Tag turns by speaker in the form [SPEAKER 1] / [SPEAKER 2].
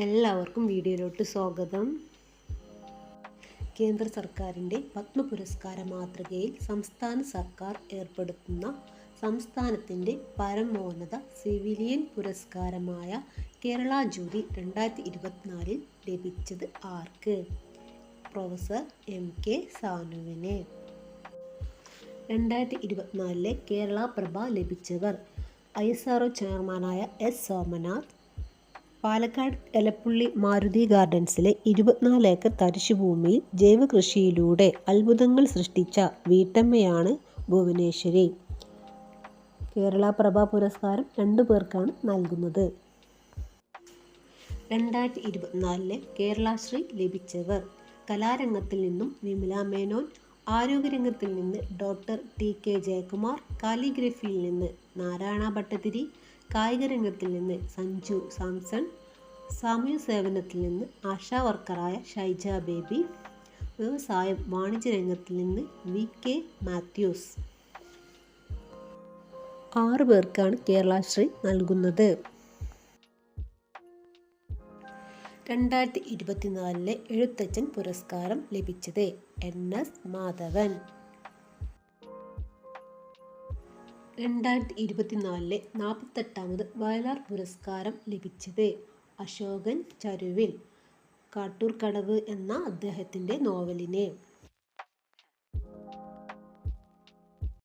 [SPEAKER 1] എല്ലാവർക്കും വീഡിയോയിലോട്ട് സ്വാഗതം. കേന്ദ്ര സർക്കാരിന്റെ പത്മ പുരസ്കാര മാതൃകയിൽ സംസ്ഥാന സർക്കാർ ഏർപ്പെടുത്തുന്ന സംസ്ഥാനത്തിന്റെ പരമോന്നത സിവിലിയൻ പുരസ്കാരമായ കേരള ജൂറി രണ്ടായിരത്തി ഇരുപത്തിനാലിൽ ലഭിച്ചത് ആർക്ക്? പ്രൊഫസർ എം കെ സാനുവിന്. രണ്ടായിരത്തി ഇരുപത്തിനാലിലെ കേരള പ്രഭ ലഭിച്ചവർ ഐ എസ് ആർ ചെയർമാനായ എസ് സോമനാഥ് പാലക്കാട് എലപ്പുള്ളി മാരുതി ഗാർഡൻസിലെ ഇരുപത്തിനാല് ഏക്കർ തരിശുഭൂമിയിൽ ജൈവ കൃഷിയിലൂടെ അത്ഭുതങ്ങൾ സൃഷ്ടിച്ച വീട്ടമ്മയാണ് ഭുവനേശ്വരി. കേരള പ്രഭ പുരസ്കാരം രണ്ടു പേർക്കാണ് നൽകുന്നത്. രണ്ടായിരത്തി ഇരുപത്തിനാലിലെ കേരളശ്രീ ലഭിച്ചവർ. കലാരംഗത്തിൽ നിന്നും വിമല മേനോൻ ആരോഗ്യരംഗത്തിൽ നിന്ന് ഡോക്ടർ ടി കെ ജയകുമാർ കാലിഗ്രഫിയിൽ നിന്ന് നാരായണ ഭട്ടതിരി കായിക രംഗത്തിൽ നിന്ന് സഞ്ജു സാംസൺ സാമൂഹ്യ സേവനത്തിൽ നിന്ന് ആശാ വർക്കറായ ഷൈജ ബേബി വ്യവസായം വാണിജ്യ രംഗത്തിൽ നിന്ന് വി കെ മാത്യൂസ്. ആറ് പേർക്കാണ് കേരളശ്രീ നൽകുന്നത്. രണ്ടായിരത്തി ഇരുപത്തിനാലിലെ എഴുത്തച്ഛൻ പുരസ്കാരം ലഭിച്ചത് എൻ എസ് മാധവൻ. രണ്ടായിരത്തി ഇരുപത്തിനാലിലെ നാൽപ്പത്തെട്ടാമത് വയലാർ പുരസ്കാരം ലഭിച്ചത് അശോകൻ ചരുവിൽ കാട്ടൂർ കടവ് എന്ന അദ്ദേഹത്തിന്റെ നോവലിന്.